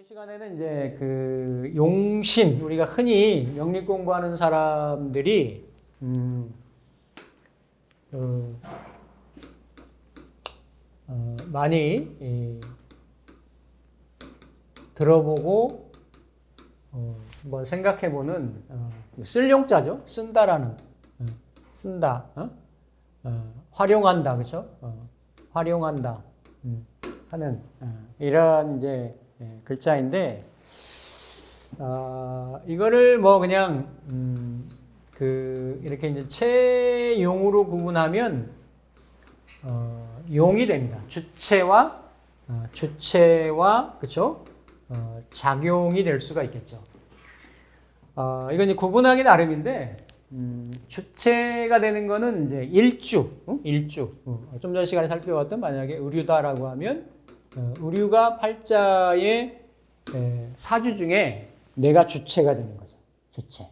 이 시간에는 이제 그 용신 우리가 흔히 명리 공부하는 사람들이 음, 어, 어, 많이 이, 들어보고 어, 한번 생각해보는 어, 쓸 용자죠. 쓴다라는 어, 쓴다, 어? 어, 활용한다, 그렇죠? 어, 활용한다 음, 하는 어, 이런 이제 예, 글자인데 아, 이거를 뭐 그냥 음, 그 이렇게 이제 체용으로 구분하면 어, 용이 됩니다. 주체와 어, 주체와 그렇죠? 어, 작용이 될 수가 있겠죠. 어, 이건 이제 구분하기 나름인데 음, 주체가 되는 거는 이제 일주, 어? 일주. 어, 좀전 시간에 살펴봤던 만약에 의류다라고 하면 어, 의류가 팔자의 에, 사주 중에 내가 주체가 되는 거죠. 주체.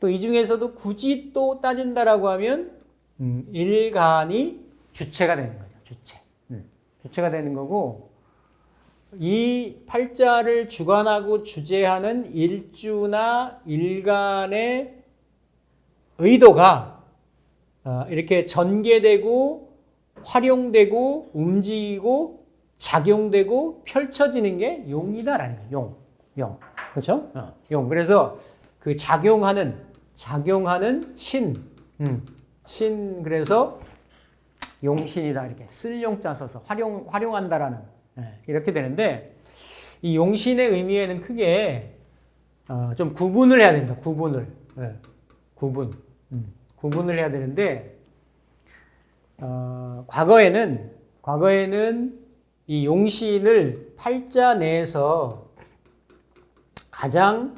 또 이 중에서도 굳이 또 따진다라고 하면 음, 일간이 주체가 되는 거죠. 주체. 음, 주체가 되는 거고 이 팔자를 주관하고 주재하는 일주나 일간의 의도가 어, 이렇게 전개되고 활용되고 움직이고 작용되고 펼쳐지는 게 용이다라는 거예요. 용, 용, 그렇죠? 어, 용. 그래서 그 작용하는 작용하는 신, 음, 신 그래서 용신이다 이렇게. 쓸 용자 써서 활용 활용한다라는. 예, 이렇게 되는데 이 용신의 의미에는 크게 어, 좀 구분을 해야 됩니다. 구분을. 예, 구분 음, 구분을 해야 되는데 어, 과거에는 과거에는 이 용신을 팔자 내에서 가장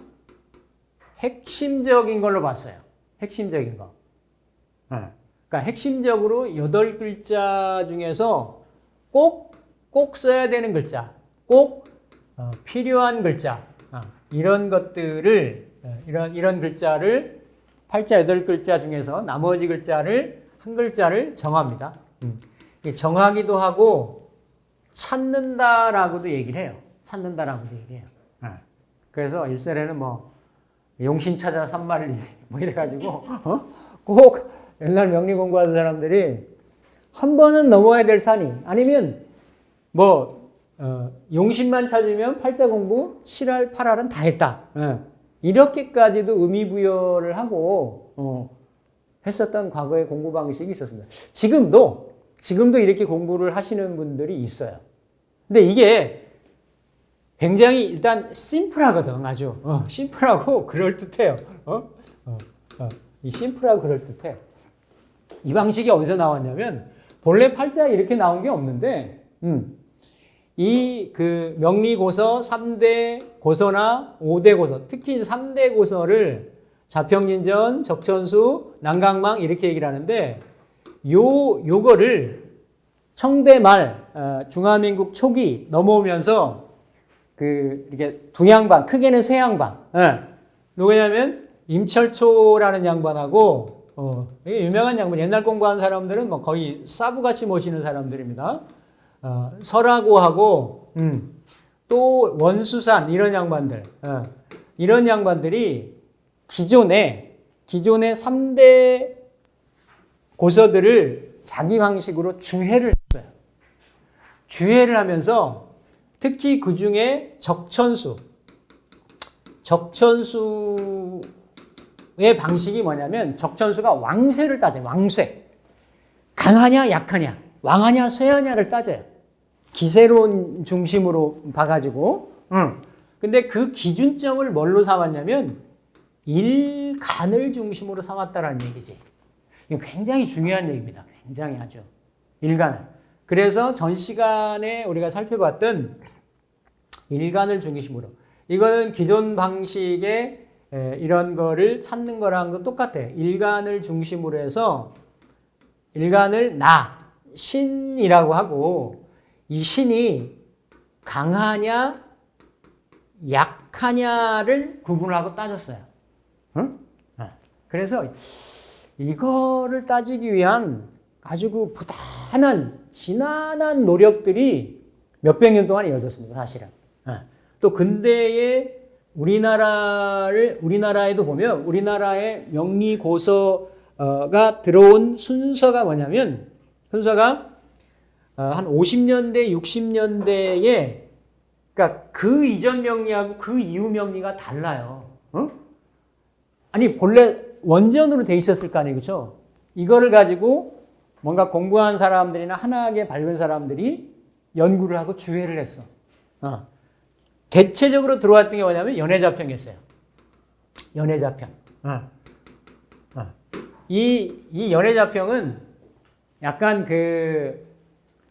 핵심적인 걸로 봤어요. 핵심적인 거. 예. 그러니까 핵심적으로 여덟 글자 중에서 꼭, 꼭 써야 되는 글자, 꼭 어, 필요한 글자, 어, 이런 것들을, 어, 이런, 이런 글자를 팔자 여덟 글자 중에서 나머지 글자를, 한 글자를 정합니다. 음. 이 정하기도 하고, 찾는다라고도 얘기를 해요. 찾는다라고도 얘기해요. 어. 그래서 일설에는 뭐, 용신 찾아 산말리, 뭐 이래가지고, 어? 꼭 옛날 명리 공부하는 사람들이 한 번은 넘어야 될 산이 아니면 뭐 어, 용신만 찾으면 팔자 공부 7할 8할은 다 했다. 예. 이렇게까지도 의미 부여를 하고 어, 했었던 과거의 공부 방식이 있었습니다. 지금도 지금도 이렇게 공부를 하시는 분들이 있어요. 근데 이게 굉장히 일단 심플하거든, 아주 어, 심플하고 그럴 듯해요. 어? 어, 어. 이 심플하고 그럴 듯해. 이 방식이 어디서 나왔냐면 본래 팔자에 이렇게 나온 게 없는데 음, 이 그 명리고서 3대 고서나 5대 고서 특히 3대 고서를 자평진전, 적천수, 난강망 이렇게 얘기를 하는데 요 요거를 청대 말 어, 중화민국 초기 넘어오면서 그 이렇게 두 양반 크게는 세 양반 예. 누구냐면 임철초라는 양반하고 어, 유명한 양반, 옛날 공부한 사람들은 뭐 거의 사부같이 모시는 사람들입니다. 어, 설하고하고, 음, 또 원수산, 이런 양반들, 어, 이런 양반들이 기존에, 기존의 3대 고서들을 자기 방식으로 주해를 했어요. 주해를 하면서 특히 그 중에 적천수, 적천수 의 방식이 뭐냐면 적천수가 왕쇠를 따져요. 왕쇠. 강하냐 약하냐 왕하냐 쇠하냐를 따져요. 기세론 중심으로 봐가지고. 응. 근데 그 기준점을 뭘로 삼았냐면 일간을 중심으로 삼았다라는 얘기지. 이거 굉장히 중요한 얘기입니다. 굉장히 아주 일간을. 그래서 전 시간에 우리가 살펴봤던 일간을 중심으로 이거는 기존 방식의 에, 이런 거를 찾는 거랑 건 똑같아. 일간을 중심으로 해서 일간을 나, 신이라고 하고 이 신이 강하냐, 약하냐를 구분하고 따졌어요. 응? 어. 그래서 이거를 따지기 위한 아주 그 부단한 지난한 노력들이 몇백 년 동안 이어졌습니다. 사실은. 예. 또 근대의 우리나라를 우리나라에도 보면 우리나라의 명리 고서가 들어온 순서가 뭐냐면 순서가 어, 한 50년대 60년대에 그러니까 그 이전 명리하고 그 이후 명리가 달라요. 어? 아니 본래 원전으로 돼 있었을 거 아니에요, 그렇죠? 이거를 가지고 뭔가 공부한 사람들이나 하나하게 밝은 사람들이 연구를 하고 주회를 했어. 어. 대체적으로 들어왔던 게 뭐냐면 연애자평이었어요. 연애자평. 어. 어. 이, 이 연애자평은 약간 그,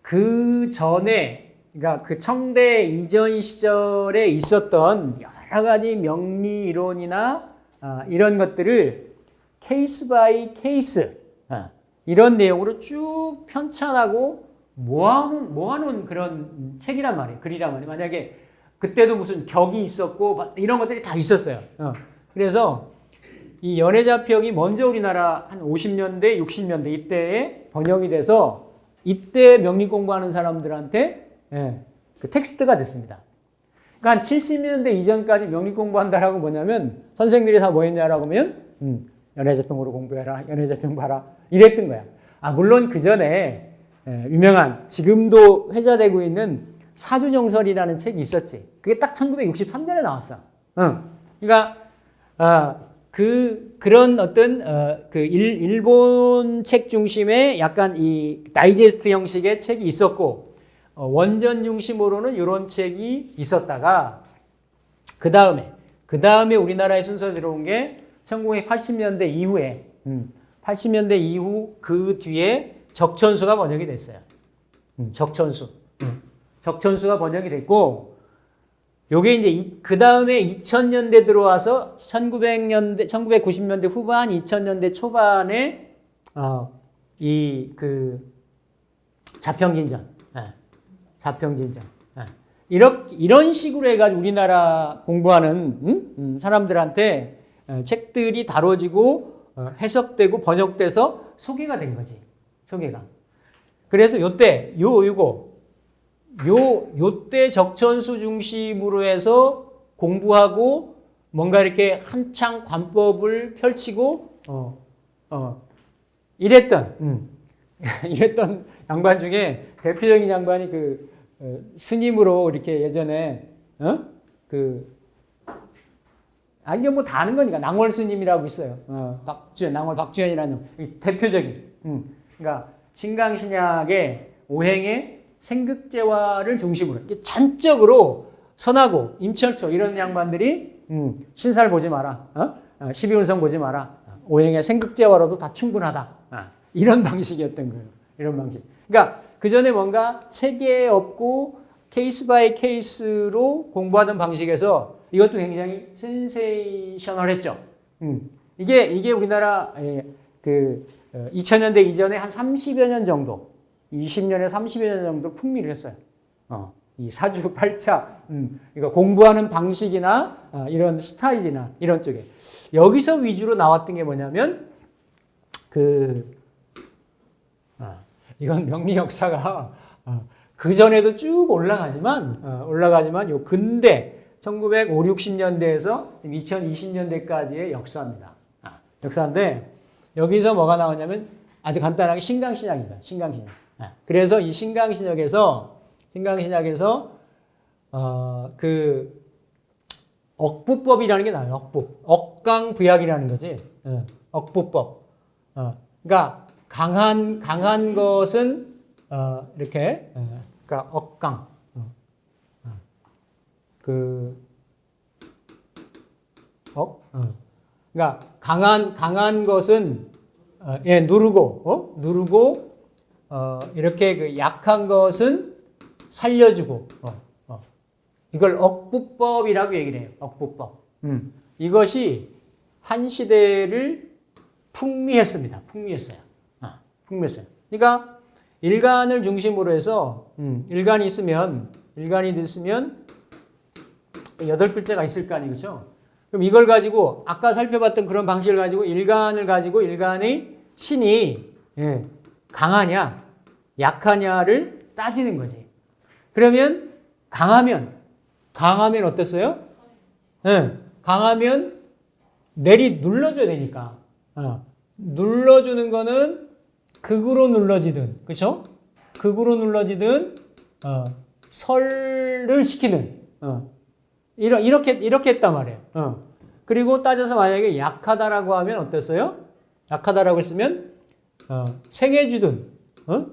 그 전에, 그러니까 그 청대 이전 시절에 있었던 여러 가지 명리 이론이나 어, 이런 것들을 케이스 바이 케이스, 어, 이런 내용으로 쭉 편찬하고 모아놓은, 모아놓은 그런 책이란 말이에요. 글이란 말이에요. 만약에 그때도 무슨 격이 있었고 막 이런 것들이 다 있었어요. 어. 그래서 이 연애자평이 먼저 우리나라 한 50년대, 60년대 이때에 번역이 돼서 이때 명리 공부하는 사람들한테 예, 그 텍스트가 됐습니다. 그러니까 한 70년대 이전까지 명리 공부한다라고 뭐냐면 선생님들이 다 뭐 했냐라고 하면 음, 연애자평으로 공부해라, 연애자평 봐라 이랬던 거야. 아 물론 그 전에 예, 유명한 지금도 회자되고 있는 사주정설이라는 책이 있었지. 그게 딱 1963년에 나왔어. 응. 그러니까 아, 그 그런 어떤 어, 그 일, 일본 책 중심의 약간 이 다이제스트 형식의 책이 있었고 어, 원전 중심으로는 이런 책이 있었다가 그 다음에 그 다음에 우리나라에 순서 들어온 게 1980년대 이후에 음, 80년대 이후 그 뒤에 적천수가 번역이 됐어요. 음, 적천수. 음. 적천수가 번역이 됐고 요게 이제 그 다음에 2000년대 들어와서 1900년대 1990년대 후반 2000년대 초반에 어, 이그 자평진전 예, 자평진전 예. 이런 이런 식으로 해가지고 우리나라 공부하는 음? 음, 사람들한테 어, 책들이 다뤄지고 어, 해석되고 번역돼서 소개가 된 거지 소개가 그래서 요때 요 요거 요, 요때 적천수 중심으로 해서 공부하고 뭔가 이렇게 한창 관법을 펼치고, 어, 어, 이랬던, 음, 이랬던 양반 중에 대표적인 양반이 그, 어, 스님으로 이렇게 예전에, 어? 그, 아, 이게 뭐 다 아는 거니까. 낭월 스님이라고 있어요. 어, 박주현, 낭월 박주현이라는 대표적인, 음, 그러니까, 진강신약의 오행의 생극재화를 중심으로 잔적으로 선하고 임철초 이런 양반들이 음, 신사를 보지 마라. 어? 어, 12운성 보지 마라. 오행의 생극재화로도 다 충분하다. 어, 이런 방식이었던 거예요. 이런 방식. 그러니까 그 전에 뭔가 체계 없고 케이스 바이 케이스로 공부하던 방식에서 이것도 굉장히 센세이셔널했죠. 음, 이게 이게 우리나라 예, 그 2000년대 이전에 한 30여 년 정도 20년에 30여 년 정도 풍미를 했어요. 어, 이 사주 팔자, 음, 이거 공부하는 방식이나 어, 이런 스타일이나 이런 쪽에 여기서 위주로 나왔던 게 뭐냐면 그 아, 이건 명리 역사가 어, 그 전에도 쭉 올라가지만 어, 올라가지만 요 근대 1950, 60년대에서 2020년대까지의 역사입니다. 아, 역사인데 여기서 뭐가 나오냐면 아주 간단하게 신강신약입니다. 신강신약. 그래서 이 신강신약에서 신강신약에서 어, 그 억부법이라는 게 나와요. 억부. 억강부약이라는 거지. 어, 억부법. 어, 그러니까 강한 강한 것은 어, 이렇게 어, 그러니까 억강. 어, 어. 그 억. 어. 그러니까 강한 강한 것은 어, 예 누르고 어? 누르고 어, 이렇게 그 약한 것은 살려주고, 어, 어. 이걸 억부법이라고 얘기를 해요. 억부법. 음. 이것이 한 시대를 풍미했습니다. 풍미했어요. 아, 풍미했어요. 그러니까 일간을 중심으로 해서 음, 일간이 있으면 일간이 있으면 여덟 글자가 있을 거 아니죠. 그럼 이걸 가지고 아까 살펴봤던 그런 방식을 가지고 일간을 가지고 일간의 신이 예, 강하냐 약하냐를 따지는 거지. 그러면 강하면 강하면 어땠어요? 예, 강하면 내리 눌러줘야 되니까. 어, 눌러주는 거는 극으로 눌러지든, 그렇죠? 극으로 눌러지든 어, 설을 시키는 어, 이러, 이렇게 이렇게 했단 말이에요. 어. 그리고 따져서 만약에 약하다라고 하면 어땠어요? 약하다라고 했으면 어, 생해주든, 어?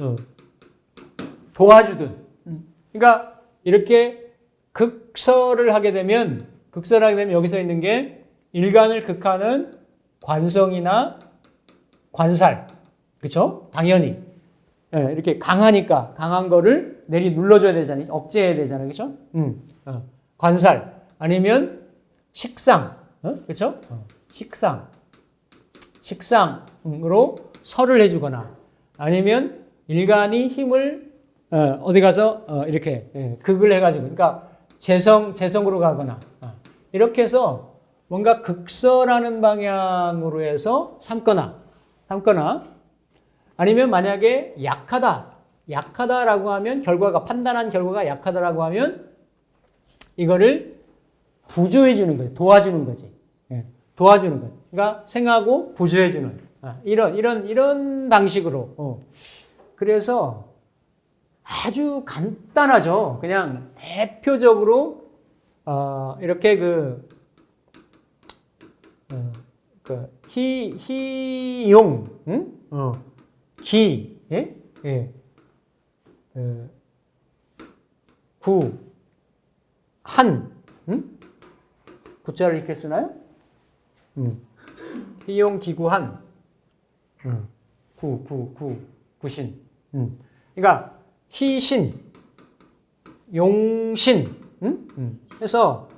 어, 도와주든. 그러니까 이렇게 극설을 하게 되면 극설을 하게 되면 여기서 있는 게 일간을 극하는 관성이나 관살, 그렇죠? 당연히 예, 이렇게 강하니까 강한 거를 내리 눌러줘야 되잖아요. 억제해야 되잖아요, 그렇죠? 음, 어, 관살 아니면 식상, 어? 그렇죠? 어, 식상, 식상으로 설을 해주거나 아니면 일간이 힘을 어, 디 가서 어, 이렇게 예, 극을 해가지고, 그러니까 재성 재성으로 가거나 어, 이렇게 해서 뭔가 극설하는 방향으로 해서 삼거나 삼거나 아니면 만약에 약하다 약하다라고 하면 결과가 판단한 결과가 약하다라고 하면 이거를 부조해 주는 거지 도와주는 거지 예, 도와주는 거 그러니까 생하고 부조해 주는 아, 이런 이런 이런 방식으로 어. 그래서 아주 간단하죠 그냥 대표적으로 어, 이렇게 그 어, 그 희, 희용, 응? 어, 기, 예? 예. 어, 구, 한, 응? 구자를 이렇게 쓰나요? 음. 희용, 기구, 한. 음. 구, 구, 구, 구신. 음. 그러니까, 희신, 용신, 응? 음. 해서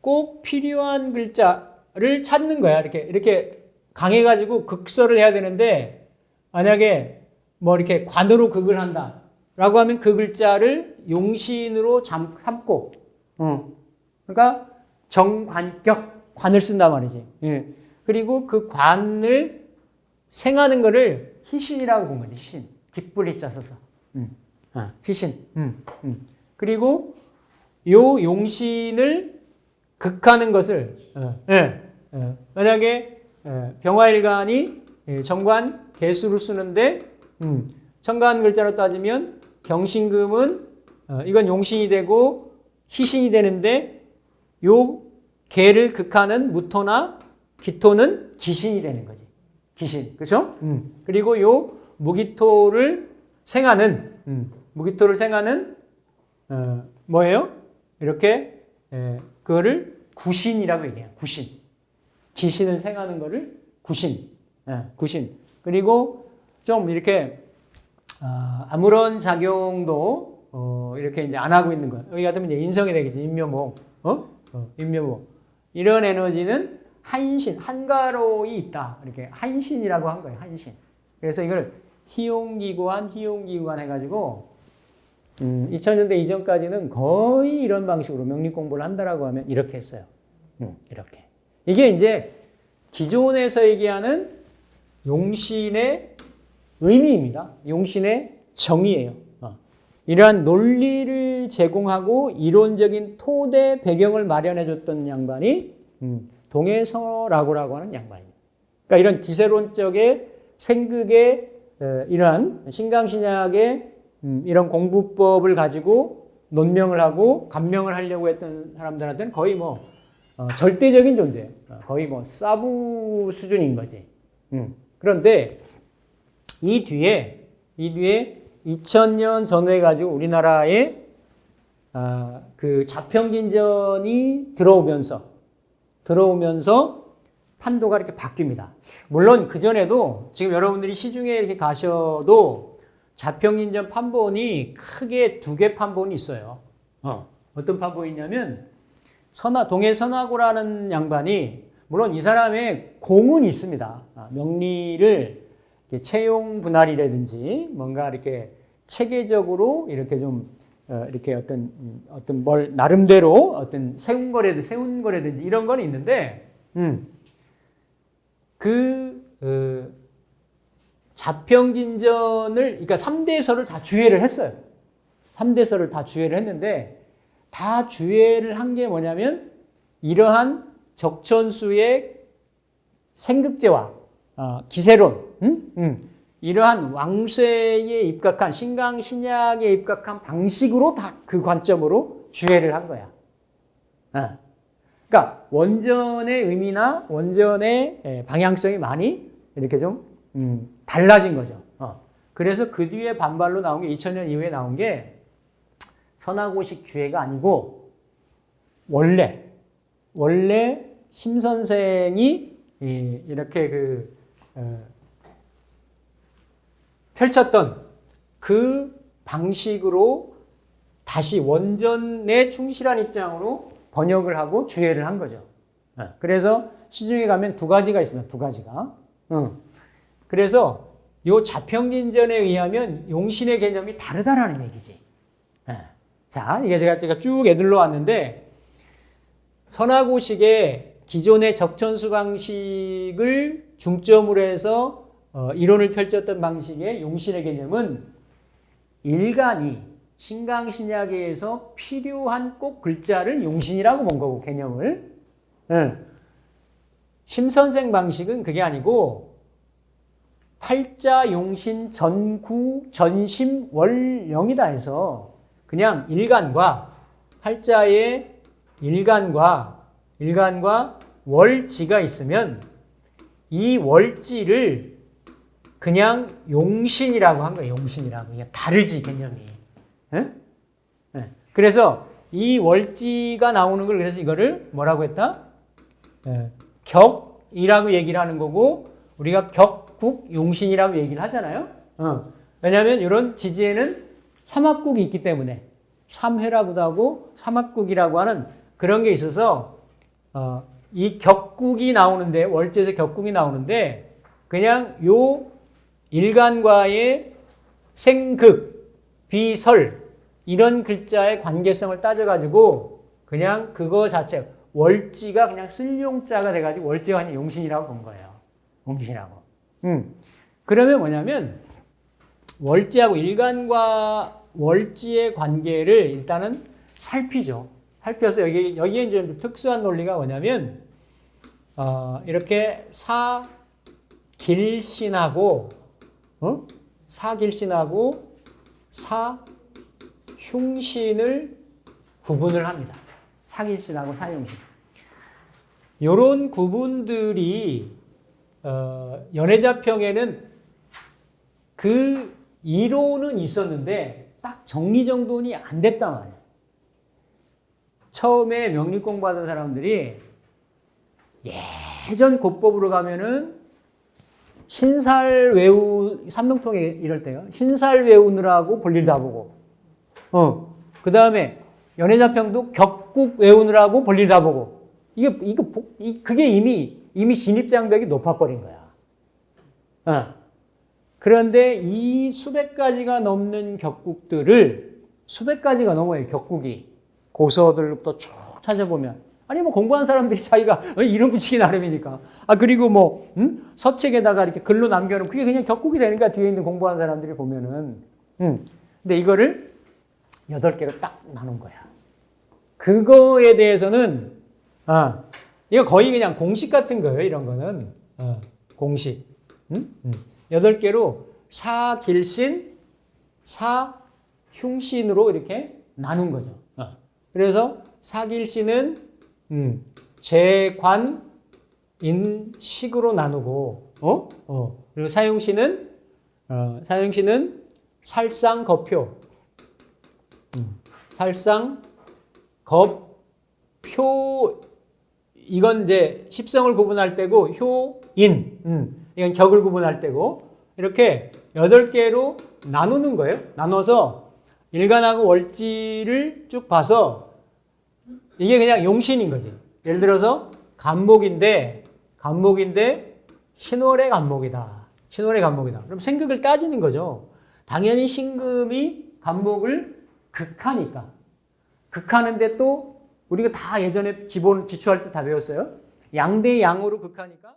꼭 필요한 글자를 찾는 거야. 이렇게, 이렇게 강해가지고 극설을 해야 되는데, 만약에 뭐 이렇게 관으로 극을 한다. 라고 하면 그 글자를 용신으로 잠, 삼고, 어. 그러니까 정관격, 관을 쓴단 말이지. 예. 그리고 그 관을 생하는 거를 희신이라고 본 거지, 희신. 희자 써서. 음. 아, 희신. 음, 음. 그리고 요 용신을 극하는 것을, 어, 예, 어, 만약에 어, 병화일간이 예, 정관 개수를 쓰는데, 음, 정관 글자로 따지면 경신금은 어, 이건 용신이 되고 희신이 되는데 요 개를 극하는 무토나 기토는 기신이 되는 거지. 기신. 그렇죠? 음. 그리고 요 무기토를 생하는 음, 무기토를 생하는 어, 뭐예요? 이렇게 에, 그거를 구신이라고 얘기해요. 구신. 기신을 생하는 거를 구신. 예, 구신. 그리고 좀 이렇게 아, 아무런 작용도 어, 이렇게 이제 안 하고 있는 거. 여기 같으면 이제 인성이 되겠죠. 인묘목. 어? 어, 인묘목. 이런 에너지는 한신, 한가로이 있다. 이렇게 한신이라고 한 거예요. 한신. 그래서 이걸 희용기구한, 희용기구한 해가지고 음, 2000년대 이전까지는 거의 이런 방식으로 명리 공부를 한다라고 하면 이렇게 했어요. 음, 이렇게. 이게 이제 기존에서 얘기하는 용신의 의미입니다. 용신의 정의예요. 어. 이러한 논리를 제공하고 이론적인 토대 배경을 마련해줬던 양반이 음, 동해서라고라고 하는 양반입니다. 그러니까 이런 기세론적의 생극의 어, 이러한 신강신약의 음, 이런 공부법을 가지고 논명을 하고 감명을 하려고 했던 사람들한테는 거의 뭐 어, 절대적인 존재, 어, 거의 뭐 사부 수준인 거지. 음. 그런데 이 뒤에 이 뒤에 2000년 전후에 가지고 우리나라에 아, 그 자평긴전이 들어오면서 들어오면서 판도가 이렇게 바뀝니다. 물론 그 전에도 지금 여러분들이 시중에 이렇게 가셔도 자평긴전 판본이 크게 두 개 판본이 있어요. 어, 어떤 판본이 있냐면 선화 동해 선화고라는 양반이 물론 이 사람의 공은 있습니다. 아, 명리를 채용 분할이라든지 뭔가 이렇게 체계적으로 이렇게 좀 어, 이렇게 어떤 음, 어떤 뭘 나름대로 어떤 세운 거라든지 세운 거라든지 이런 건 있는데 음, 그 어, 자평진전을 그러니까 3대설을 다 주회를 했어요. 3대설을 다 주회를 했는데 다 주회를 한 게 뭐냐면 이러한 적천수의 생극제와 어, 기세론, 음? 음. 이러한 왕쇠에 입각한 신강 신약에 입각한 방식으로 다 그 관점으로 주회를 한 거야. 어. 그러니까 원전의 의미나 원전의 예, 방향성이 많이 이렇게 좀 음, 달라진 거죠. 어. 그래서 그 뒤에 반발로 나온 게 2000년 이후에 나온 게 선하고식 주회가 아니고 원래 원래 심 선생이 이- 이렇게 그 어, 펼쳤던 그 방식으로 다시 원전에 충실한 입장으로 번역을 하고 주해를 한 거죠. 어, 그래서 시중에 가면 두 가지가 있습니다. 두 가지가. 응. 그래서 요 자평진전에 의하면 용신의 개념이 다르다라는 얘기지. 예. 자, 이게 제가, 제가 쭉 애들러 왔는데, 선하고식의 기존의 적천수 방식을 중점으로 해서 어, 이론을 펼쳤던 방식의 용신의 개념은 일간이 신강신약에서 필요한 꼭 글자를 용신이라고 본 거고, 개념을. 응. 심선생 방식은 그게 아니고, 팔자 용신 전구 전심 월영이다 해서 그냥 일간과 팔자의 일간과 일간과 월지가 있으면 이 월지를 그냥 용신이라고 한 거예요. 용신이라고 그냥 다르지 개념이. 예? 예. 그래서 이 월지가 나오는 걸 그래서 이거를 뭐라고 했다? 예. 격이라고 얘기를 하는 거고 우리가 격국 용신이라고 얘기를 하잖아요. 어. 왜냐하면 이런 지지에는 삼합국이 있기 때문에 삼회라고도 하고 삼합국이라고 하는 그런 게 있어서 어, 이 격국이 나오는데 월제에서 격국이 나오는데 그냥 요 일간과의 생극, 비설 이런 글자의 관계성을 따져가지고 그냥 그거 자체 월지가 그냥 쓸용자가 돼가지고 월지가 그냥 용신이라고 본 거예요. 용신이라고. 음. 그러면 뭐냐면 월지하고 일간과 월지의 관계를 일단은 살피죠. 살펴서 여기 여기에 이제 좀 특수한 논리가 뭐냐면 어, 이렇게 사길신하고 어? 사길신하고 사 흉신을 구분을 합니다. 사길신하고 사흉신. 요런 구분들이 어, 연애자 평에는 그 이론은 있었는데 딱 정리정돈이 안 됐단 말이에요. 처음에 명리공 받은 사람들이 예전 고법으로 가면은 신살 외우 삼명통에 이럴 때요. 신살 외우느라고 볼일 다 보고, 어, 그 다음에 연애자평도 격국 외우느라고 볼일 다 보고, 이게 이거 그게 이미 이미 진입장벽이 높아버린 거야. 어. 그런데 이 수백 가지가 넘는 격국들을 수백 가지가 넘어요 격국이 고서들부터 쭉 찾아보면 아니 뭐 공부한 사람들이 자기가 어, 이름 붙이기 나름이니까 아 그리고 뭐 음? 서책에다가 이렇게 글로 남겨놓으면 그게 그냥 격국이 되니까 뒤에 있는 공부한 사람들이 보면은 음. 근데 이거를 여덟 개로 딱 나눈 거야 그거에 대해서는 아 이거 거의 그냥 공식 같은 거예요 이런 거는 어, 공식 음? 음. 여덟 개로 사길신, 사흉신으로 이렇게 나눈 거죠. 어. 그래서 사길신은 음, 재관 인식으로 나누고, 어? 어. 그리고 사흉신은 어, 사흉신은 살상 거표, 음, 살상 겁 표 이건 이제 십성을 구분할 때고 효 인, 음, 이건 격을 구분할 때고 이렇게 여덟 개로 나누는 거예요. 나눠서 일간하고 월지를 쭉 봐서 이게 그냥 용신인 거지. 예를 들어서 간목인데 간목인데 신월의 간목이다. 신월의 간목이다. 그럼 생극을 따지는 거죠. 당연히 신금이 간목을 극하니까. 극하는데 또 우리가 다 예전에 기본 기초할 때 다 배웠어요. 양대 양으로 극하니까